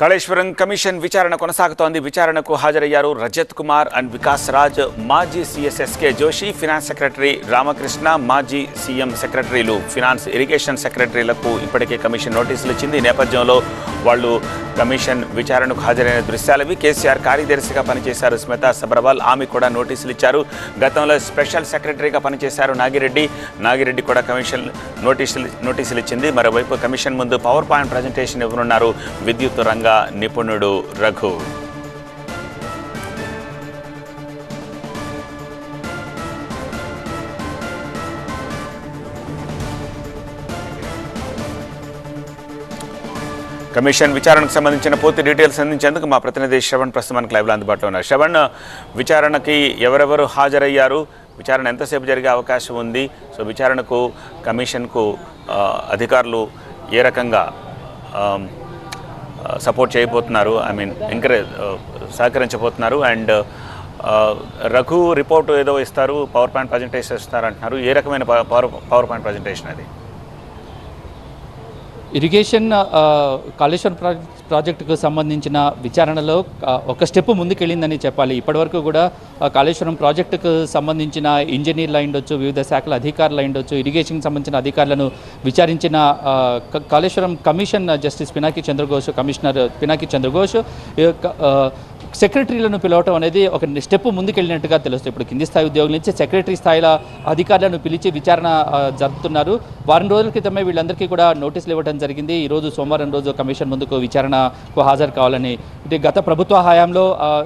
Kaleshwaram commission విచారణ కొనసాగుతోంది. విచారణకు హాజరయ్యారు రజత్ కుమార్ అండ్ వికాస్ రాజ్ మాజీ C S S K Joshi finance secretary Ramakrishna మాజీ సీఎం సెక్రటరీలు ఫినాన్స్ ఇరిగేషన్ సెక్రటరీలకు ఇప్పటికే కమిషన్ నోటీసులు ఇచ్చింది. ఈ నేపథ్యంలో వాళ్ళు కమిషన్ విచారణకు హాజరైన దృశ్యాలవి కేసీఆర్ కార్యదర్శిగా పనిచేశారు. స్మితా సబర్వాల్ ఆమె కూడా నోటీసులు ఇచ్చారు. గతంలో స్పెషల్ సెక్రటరీగా పనిచేశారు నాగిరెడ్డి. నాగిరెడ్డి కూడా కమిషన్ నోటీసులు నోటీసులు ఇచ్చింది. మరోవైపు కమిషన్ ముందు పవర్ పాయింట్ ప్రజెంటేషన్ ఇవ్వనున్నారు విద్యుత్ రంగ నిపుణుడు రఘు. కమిషన్ విచారణకు సంబంధించిన పూర్తి డీటెయిల్స్ అందించేందుకు మా ప్రతినిధి శ్రవణ్ ప్రస్తుతం మనకు లైవ్లో అందుబాటులో ఉన్నారు. శ్రవణ్ విచారణకి ఎవరెవరు హాజరయ్యారు? విచారణ ఎంతసేపు జరిగే అవకాశం ఉంది? సో విచారణకు కమిషన్కు అధికారులు ఏ రకంగా సపోర్ట్ చేయబోతున్నారు? ఐ మీన్ ఎంకరేజ్ సహకరించబోతున్నారు? అండ్ రఘు రిపోర్ట్ ఏదో ఇస్తారు? పవర్ పాయింట్ ప్రజెంటేషన్ ఇస్తారు అంటున్నారు ఏ రకమైన పవర్ పవర్ పాయింట్ ప్రజెంటేషన్ అది? ఇరిగేషన్ కాళేశ్వరం ప్రాజెక్ట్ ప్రాజెక్టుకు సంబంధించిన విచారణలో ఒక స్టెప్ ముందుకెళ్ళిందని చెప్పాలి. ఇప్పటివరకు కూడా కాళేశ్వరం ప్రాజెక్టుకు సంబంధించిన ఇంజనీర్లు అయిండొచ్చు వివిధ శాఖల అధికారులు అయిండొచ్చు ఇరిగేషన్కి సంబంధించిన అధికారులను విచారించిన Kaleshwaram commission justice Pinaki Chandra Ghose commissioner Pinaki Chandra Ghose సెక్రటరీలను పిలవటం అనేది ఒక స్టెప్ ముందుకెళ్ళినట్టుగా తెలుస్తుంది. ఇప్పుడు కింది స్థాయి ఉద్యోగుల నుంచి సెక్రటరీ స్థాయిల అధికారులను పిలిచి విచారణ జరుపుతున్నారు. వారం రోజుల క్రితమే వీళ్ళందరికీ కూడా నోటీసులు ఇవ్వడం జరిగింది. ఈరోజు సోమవారం రోజు కమిషన్ ముందుకు విచారణకు హాజరు కావాలని. ఇటు గత ప్రభుత్వ హయాంలో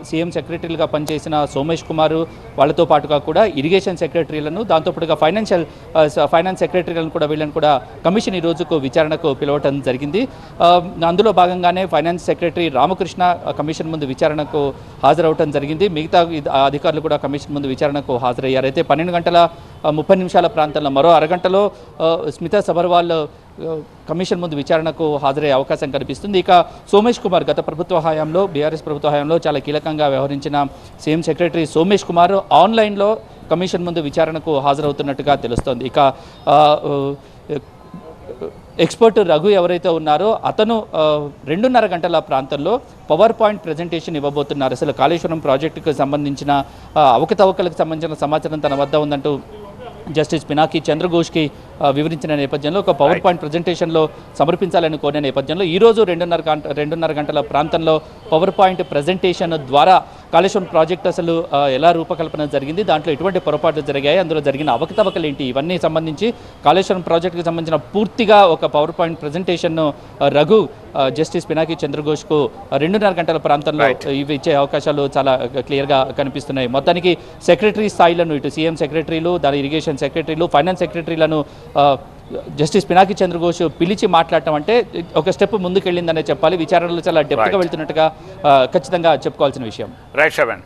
సీఎం సెక్రటరీలుగా పనిచేసిన సోమేష్ కుమార్ వాళ్ళతో పాటుగా కూడా ఇరిగేషన్ సెక్రటరీలను దాంతోపాటుగా ఫైనాన్షియల్ ఫైనాన్స్ సెక్రటరీలను కూడా వీళ్ళని కూడా కమిషన్ ఈ రోజుకు విచారణకు పిలవటం జరిగింది. అందులో భాగంగానే ఫైనాన్స్ సెక్రటరీ రామకృష్ణ కమిషన్ ముందు విచారణకు హాజరవటం జరిగింది. మిగతా అధికారులు కూడా కమిషన్ ముందు విచారణకు హాజరయ్యారు. అయితే పన్నెండు గంటల ముప్పై నిమిషాల ప్రాంతంలో మరో అరగంటలో స్మితా సబర్వాల్ కమిషన్ ముందు విచారణకు హాజరయ్యే అవకాశం కనిపిస్తుంది ఇక సోమేష్ కుమార్ గత ప్రభుత్వ హయాంలో బీఆర్ఎస్ ప్రభుత్వ హయాంలో చాలా కీలకంగా వ్యవహరించిన సీఎం సెక్రటరీ సోమేష్ కుమార్ ఆన్లైన్లో కమిషన్ ముందు విచారణకు హాజరవుతున్నట్టుగా తెలుస్తోంది. ఇక ఎక్స్పర్ట్ రఘు ఎవరైతే ఉన్నారో అతను రెండున్నర గంటల ప్రాంతంలో పవర్ పాయింట్ ప్రజెంటేషన్ ఇవ్వబోతున్నారు. అసలు కాళేశ్వరం ప్రాజెక్టుకు సంబంధించిన అవకతవకలకు సంబంధించిన సమాచారం తన వద్ద ఉందంటూ జస్టిస్ పినాకి చంద్రఘోష్కి ఆ, వివరించిన నేపథ్యంలో ఒక పవర్ పాయింట్ ప్రజెంటేషన్లో సమర్పించాలని కోరిన నేపథ్యంలో ఈ రోజు రెండున్నర గంట రెండున్నర గంటల ప్రాంతంలో పవర్ పాయింట్ ప్రజెంటేషన్ ద్వారా కాళేశ్వరం ప్రాజెక్ట్ అసలు ఎలా రూపకల్పన జరిగింది దాంట్లో ఎటువంటి పొరపాట్లు జరిగాయి అందులో జరిగిన అవకతవకలు ఏంటి ఇవన్నీ సంబంధించి కాళేశ్వరం ప్రాజెక్టుకి సంబంధించిన పూర్తిగా ఒక పవర్ పాయింట్ ప్రజెంటేషన్ను రఘు జస్టిస్ పినాకి చంద్రఘోష్కు రెండున్నర గంటల ప్రాంతంలో ఇవి ఇచ్చే అవకాశాలు చాలా క్లియర్గా కనిపిస్తున్నాయి. మొత్తానికి సెక్రటరీ స్థాయిలను ఇటు సీఎం సెక్రటరీలు దాని ఇరిగేషన్ సెక్రటరీలు ఫైనాన్స్ సెక్రటరీలను జస్టిస్ పినాకి చంద్రఘోష్ పిలిచి మాట్లాడటం అంటే ఒక స్టెప్ ముందుకెళ్ళిందనే చెప్పాలి. విచారణలో చాలా డెప్త్గా వెళ్తున్నట్టుగా ఖచ్చితంగా చెప్పుకోవాల్సిన విషయం. రైట్ శ్రవణ్